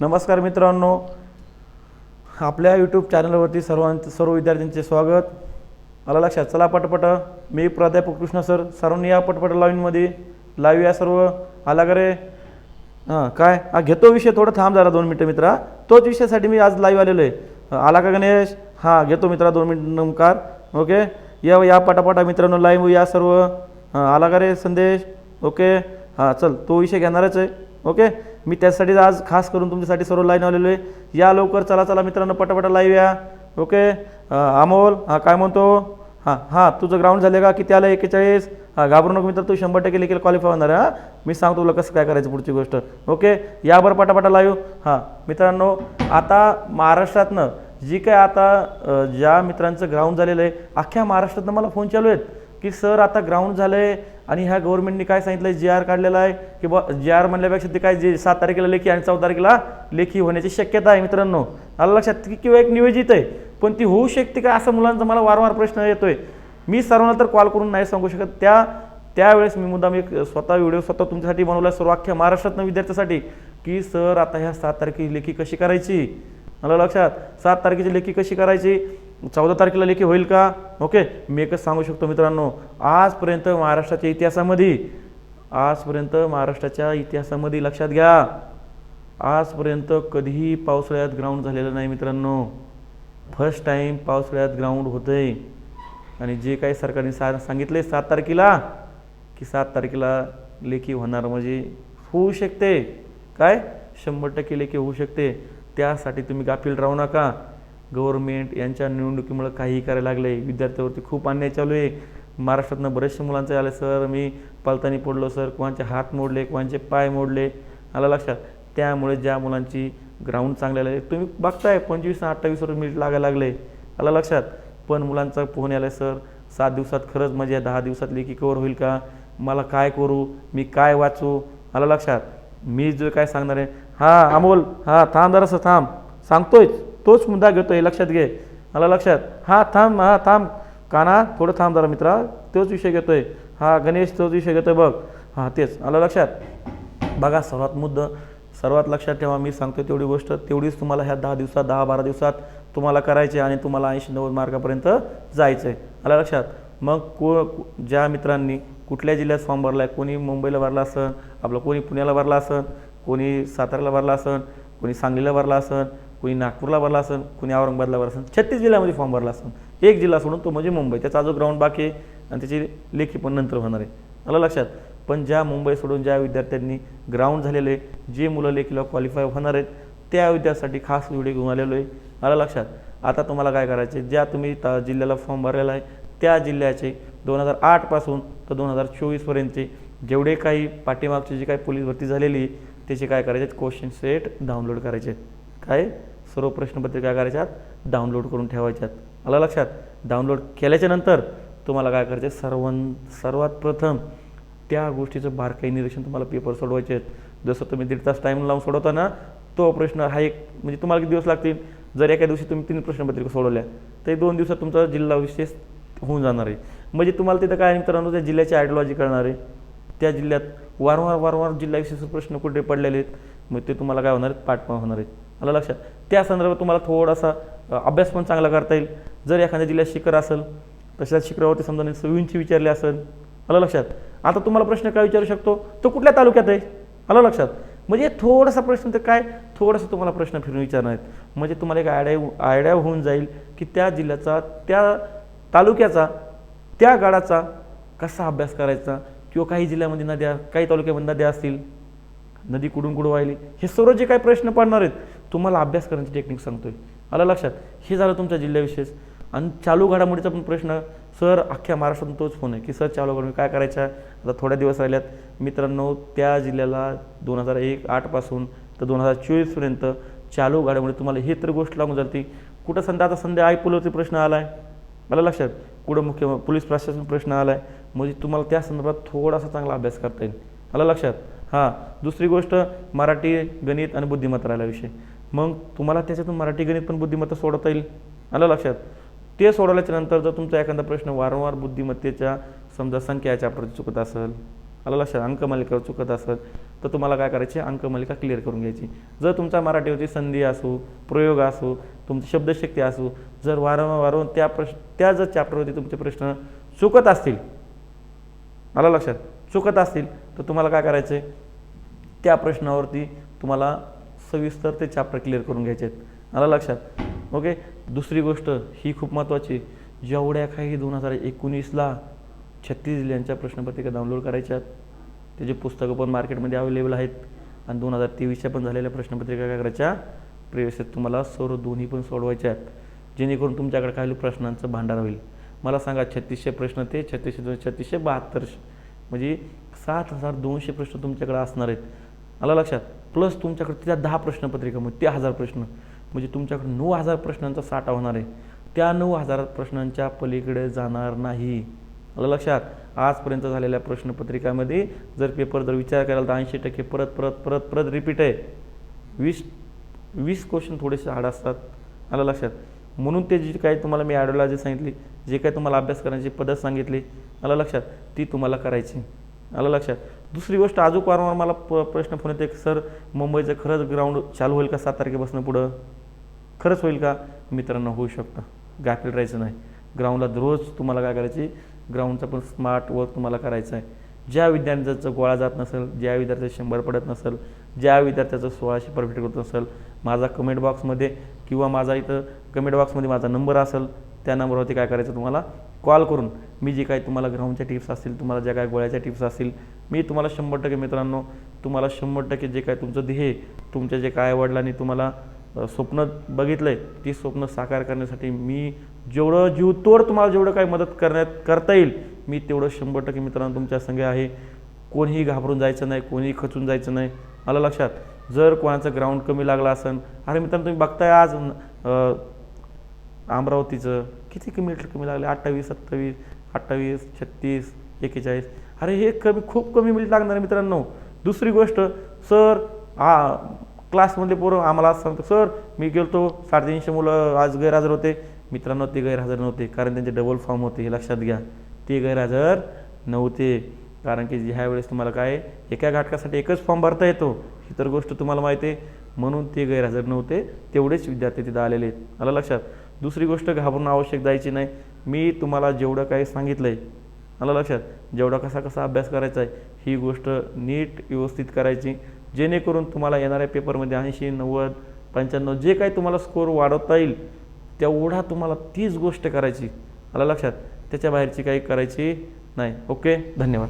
नमस्कार मित्रांनो. आपल्या यूट्यूब चॅनलवरती सर्वांचं सर्व विद्यार्थ्यांचे स्वागत. आला लक्षात चला पटपट. मी प्राध्यापक कृष्ण सर सर्वांनी या पटपट लाईनमध्ये लाईव्ह या सर्व. आला का रे? हां काय? हा घेतो विषय थोडं थांब जरा दोन मिनटं मित्रा. तोच विषयासाठी मी आज लाईव्ह आलेलो आहे. आला का गणेश? हां घेतो मित्रा दोन मिनिट नमकार ओके? या या पटापटा मित्रांनो लाईव्ह या सर्व. हां आला का रे संदेश? ओके? हां चल तो विषय घेणारच आहे. ओके? मी त्यासाठी आज खास करून तुमच्यासाठी सर्व लाईन आलेलो आहे. या लवकर चला चला मित्रांनो पटापटा लाईव्ह या. ओके? अमोल हां काय म्हणतो? हां हां तुझं ग्राउंड झालं का? किती आलं? एकेचाळीस हां घाबरू नको मित्र तू शंभर टक्के लेखील क्वालिफाय होणार हां. मी सांगतो तुला कसं काय करायचं पुढची गोष्ट. ओके? यावर पटापटा लाईव्ह हां मित्रांनो आता महाराष्ट्रातनं जी काय आता ज्या मित्रांचं ग्राउंड झालेलं आहे अख्ख्या महाराष्ट्रातनं मला फोन चालू आहेत. की सर आता ग्राउंड झालं आहे आणि ह्या गव्हर्नमेंटने काय सांगितलं जी आर काढलेला आहे. की बा जी आर म्हणल्यापेक्षा ते काय जे सात तारखेला लेखी आणि चौदा तारखेला लेखी होण्याची शक्यता आहे मित्रांनो. आलं लक्षात? की किंवा एक नियोजित आहे. पण ती होऊ शकते का? असं मुलांचा मला वारंवार प्रश्न येतोय. मी सर्वांना तर कॉल करून नाही सांगू शकत. त्या त्यावेळेस मी मुद्दाम एक स्वतः व्हिडिओ स्वतः तुमच्यासाठी बनवला. सर्व अख्ख्या महाराष्ट्रातनं विद्यार्थ्यासाठी. की सर आता ह्या सात तारखेची लेखी कशी करायची? मला लक्षात? सात तारखेची लेखी कशी करायची? चौदा तारखेला लेखी होईल का? ओके मी एकच सांगू शकतो मित्रांनो आजपर्यंत महाराष्ट्राच्या इतिहासामध्ये आजपर्यंत महाराष्ट्राच्या इतिहासामध्ये लक्षात घ्या आजपर्यंत कधीही पावसाळ्यात ग्राउंड झालेलं नाही मित्रांनो. फर्स्ट टाईम पावसाळ्यात ग्राउंड होतंय. आणि जे काही सरकारने सा सांगितले सात तारखेला की सात तारखेला लेखी होणार म्हणजे होऊ शकते. काय? शंभर टक्के लेखी होऊ शकते. त्यासाठी तुम्ही गाफील राहू नका. गव्हर्मेंट यांच्या निवडणुकीमुळे काहीही करायला लागले विद्यार्थ्यावरती खूप अन्याय चालू आहे. महाराष्ट्रातनं बरेचसे मुलांचं आलं सर मी पालतानी पडलो. सर कोणाचे हात मोडले कोणाचे पाय मोडले? आला लक्षात? त्यामुळे ज्या मुलांची ग्राउंड चांगले आले तुम्ही बघताय पंचवीस अठ्ठावीस रुपये मिनिट लागायला लागले. आला लक्षात? पण मुलांचा फोन आला सर सात दिवसात खरंच मजा दहा दिवसात लेखी कवर होईल का? मला काय करू? मी काय वाचू? आला लक्षात? मी जो काय सांगणार आहे हां अमोल हां थांब जरासं थांब. सांगतोय तोच मुद्दा घेतो आहे लक्षात घे. मला लक्षात? हां थांब हां थांब. काना थोडं थांब जरा मित्रा. तोच विषय घेतो आहे हा गणेश तोच विषय घेतो आहे बघ. हां तेच. आलं लक्षात? बघा सर्वात मुद्दा सर्वात लक्षात ठेवा मी सांगतो तेवढी गोष्ट. तेवढीच तुम्हाला ह्या दहा दिवसात दहा बारा दिवसात तुम्हाला करायचे आणि तुम्हाला ऐंशी नव्वद मार्कापर्यंत जायचं आहे आलं लक्षात? मग को ज्या मित्रांनी कुठल्या जिल्ह्यात फॉर्म भरला आहे कोणी मुंबईला भरला असन आपलं कोणी पुण्याला भरला असन कोणी साताऱ्याला भरला असन कोणी सांगलीला भरला असन कोणी नागपूरला भरला असेल कोणी औरंगाबादला भरला असेल छत्तीस जिल्ह्यामध्ये फॉर्म भरला असेल एक जिल्हा सोडून तो म्हणजे मुंबई. त्याचा जो ग्राउंड बाकी आहे आणि त्याची लेखी पण नंतर होणार आहे. आलं लक्षात? पण ज्या मुंबई सोडून ज्या विद्यार्थ्यांनी ग्राउंड झालेले जे मुलं लेखीला क्वालिफाय होणार आहेत त्या विद्यार्थ्यासाठी खास व्हिडिओ घेऊन आलेलो आहे. आलं लक्षात? आता तुम्हाला काय करायचे ज्या तुम्ही ता जिल्ह्याला फॉर्म भरलेला आहे त्या जिल्ह्याचे दोन हजार आठपासून तर दोन हजार चोवीसपर्यंतचे जेवढे काही पाठीमागचे जे काही पोलीस भरती झालेली आहे, त्याचे काय करायचे क्वेश्चन सेट डाउनलोड करायचे काय सर्व प्रश्नपत्रिका करायच्यात डाउनलोड करून ठेवायच्यात. मला लक्षात? डाउनलोड केल्याच्यानंतर तुम्हाला काय करायचं सर्वां सर्वात प्रथम त्या गोष्टीचं बारकाई निरीक्षण तुम्हाला पेपर सोडवायचे आहेत. जसं तुम्ही दीड तास टाईम लावून सोडवता ना तो प्रश्न हा एक म्हणजे तुम्हाला किती दिवस लागतील? जर एका दिवशी तुम्ही तीन प्रश्नपत्रिका सोडवल्या तर दोन दिवसात तुमचा जिल्हा विशेष होऊन जाणार आहे. म्हणजे तुम्हाला तिथं काय मित्रांनो त्या जिल्ह्याची आयडिओलॉजी करणार आहे. त्या जिल्ह्यात वारंवार वारंवार जिल्हा विशेष प्रश्न कुठे पडलेले आहेत मग ते तुम्हाला काय होणार आहेत? पाठमा होणार आहेत. आलं लक्षात? त्या संदर्भात तुम्हाला थोडासा अभ्यास पण चांगला करता येईल. जर एखाद्या जिल्ह्यात शिखर असेल तशाच शिखरावरती समजा सवींची विचारले असेल आलं लक्षात? आता तुम्हाला प्रश्न काय विचारू शकतो? तो कुठल्या तालुक्यात आहे? आलं लक्षात? म्हणजे थोडासा प्रश्न तर काय? थोडासा तुम्हाला प्रश्न फिरून विचारणार आहेत. म्हणजे तुम्हाला एक आयडिया आयडिया होऊन जाईल की त्या जिल्ह्याचा त्या तालुक्याचा त्या गडाचा कसा अभ्यास करायचा? किंवा काही जिल्ह्यामध्ये नद्या काही तालुक्यामध्ये नद्या असतील नदी कुडून कुडू वाहिली हे सर्व जे काही प्रश्न पडणार आहेत तुम्हाला अभ्यास करण्याची टेक्निक सांगतोय. आलं लक्षात? हे झालं तुमच्या जिल्ह्याविषयीच. आणि चालू घडामोडीचा पण प्रश्न सर अख्ख्या महाराष्ट्रातून तोच फोन आहे की सर चालू घडामोडी काय करायच्या? आता थोड्या दिवस राहिल्यात. मित्रांनो त्या जिल्ह्याला दोन हजार एक आठपासून तर दोन हजार चोवीसपर्यंत चालू घडामोडी तुम्हाला हे तर गोष्ट लागून जाते. कुठं संध्या आता संध्या आय पुलावरती प्रश्न आला आहे मला लक्षात? कुठं मुख्य पोलीस प्रशासन प्रश्न आला आहे म्हणजे तुम्हाला त्या संदर्भात थोडासा चांगला अभ्यास करता येईल. आलं लक्षात? हां. दुसरी गोष्ट मराठी गणित आणि बुद्धिमत्ता राहिला विषय. मग तुम्हाला त्याच्यातून मराठी गणित पण बुद्धिमत्ता सोडवता येईल? आलं लक्षात? ते सोडवल्याच्या नंतर जर तुमचा एखादा प्रश्न वारंवार बुद्धिमत्तेच्या समजा संख्या चॅप्टरची चुकत असेल आलं लक्षात? अंकमालिकेवर चुकत असेल तर तुम्हाला काय करायची? अंकमालिका क्लिअर करून घ्यायची. जर तुमचा मराठीवरती संधी असो प्रयोग असो तुमची शब्दशक्ती असो जर वारंवार वारंवार त्या प्रश्न त्या जर चॅप्टरवरती तुमचे प्रश्न चुकत असतील आलं लक्षात? चुकत असतील तर तुम्हाला काय करायचं? आहे त्या प्रश्नावरती तुम्हाला सविस्तर ते चॅप्टर क्लिअर करून घ्यायचे आहेत. आलं लक्षात? ओके? दुसरी गोष्ट ही खूप महत्त्वाची जेवढ्या काही दोन हजार एकोणीसला छत्तीस जिल्ह्यांच्या प्रश्नपत्रिका डाउनलोड करायच्या आहेत त्याची पुस्तकं पण मार्केटमध्ये अवेलेबल आहेत आणि दोन हजार तेवीसच्या पण झालेल्या प्रश्नपत्रिका काय करायच्या तुम्हाला सर्व दोन्ही पण सोडवायच्या आहेत. जेणेकरून तुमच्याकडे काही प्रश्नांचं भांडार होईल. मला सांगा छत्तीसशे प्रश्न ते छत्तीसशे दोन छत्तीसशे बहात्तर म्हणजे सात हजार दोनशे प्रश्न तुमच्याकडे असणार आहेत. मला लक्षात? प्लस तुमच्याकडे त्या दहा प्रश्नपत्रिका म्हणजे ते हजार प्रश्न. म्हणजे तुमच्याकडे नऊ हजार प्रश्नांचा साठा होणार आहे. त्या नऊ हजार प्रश्नांच्या पलीकडे जाणार नाही. आलं लक्षात? आजपर्यंत झालेल्या प्रश्नपत्रिकामध्ये जर पेपर जर विचार करायला तर ऐंशी टक्के परत परत परत परत रिपीट आहे. वीस वीस क्वेश्चन थोडेसे हार्ड असतात. आलं लक्षात? म्हणून ते जी काही तुम्हाला मी ॲडोलॉजी सांगितली जे काही तुम्हाला अभ्यास करण्याची पद्धत सांगितली आलं लक्षात? ती तुम्हाला करायची. आलं लक्षात? दुसरी गोष्ट अजून वारंवार मला प प्रश्न फोन येते सर मुंबईचं खरंच ग्राउंड चालू होईल का? सात तारखेपासून पुढं? खरंच होईल का? मित्रांनो होऊ शकतं. गाफील राहायचं नाही. ग्राउंडला रोज तुम्हाला काय करायची? ग्राउंडचा पण स्मार्ट वर्क तुम्हाला करायचं आहे. ज्या विद्यार्थ्याचं गोळा जात नसेल ज्या विद्यार्थ्याचं शंभर पडत नसेल ज्या विद्यार्थ्याचं सोळाशे परफेक्ट होत नसेल माझा कमेंट बॉक्समध्ये किंवा माझा इथं कमेंट बॉक्समध्ये माझा नंबर असेल त्या नंबरवरती काय करायचं तुम्हाला? कॉल करून मी जे काही तुम्हाला ग्राउंडच्या टिप्स असतील तुम्हाला ज्या काय गोळ्याच्या टिप्स असतील मी तुम्हाला शंभर टक्के मित्रांनो तुम्हाला शंभर टक्के जे काय तुमचं ध्येय तुमच्या जे काय वडिलांनी तुम्हाला स्वप्न बघितलं आहे ती स्वप्न साकार करण्यासाठी मी जेवढं जीवतोड तुम्हाला जेवढं काही मदत करण्यात करता येईल मी तेवढं शंभर टक्के मित्रांनो तुमच्या संगे आहे. कोणीही घाबरून जायचं नाही कोणीही खचून जायचं नाही. आलं लक्षात? जर कोणाचं ग्राउंड कमी लागला असेल अरे मित्रांनो तुम्ही बघताय आज अमरावतीचं किती कमी मीटर कमी लागले? अठ्ठावीस सत्तावीस अठ्ठावीस छत्तीस एक्केचाळीस. अरे हे कमी खूप कमी मिनिट लागणार मित्रांनो. दुसरी गोष्ट सर आ क्लासमधले पोरं आम्हाला आज सांगतो सर मी गेलतो साडेतीनशे मुलं आज गैरहजर होते. मित्रांनो ते गैरहजर नव्हते कारण त्यांचे डबल फॉर्म होते हे लक्षात घ्या. ते गैरहजर नव्हते कारण की ह्या वेळेस तुम्हाला काय एका घटकासाठी एकच फॉर्म भरता येतो. ही तर गोष्ट तुम्हाला माहिती आहे. म्हणून ते गैरहजर नव्हते तेवढेच विद्यार्थी तिथं आलेले आहेत. आलं लक्षात? दुसरी गोष्ट घाबरून आवश्यक जायची नाही. मी तुम्हाला जेवढं काही सांगितलं आहे आलं लक्षात? जेवढा कसा कसा अभ्यास करायचा आहे ही गोष्ट नीट व्यवस्थित करायची. जेणेकरून तुम्हाला येणाऱ्या पेपरमध्ये ऐंशी नव्वद पंच्याण्णव जे काही तुम्हाला स्कोअर वाढवता येईल तेवढा तुम्हाला तीच गोष्ट करायची. आला लक्षात? त्याच्या बाहेरची काही करायची नाही. ओके? धन्यवाद.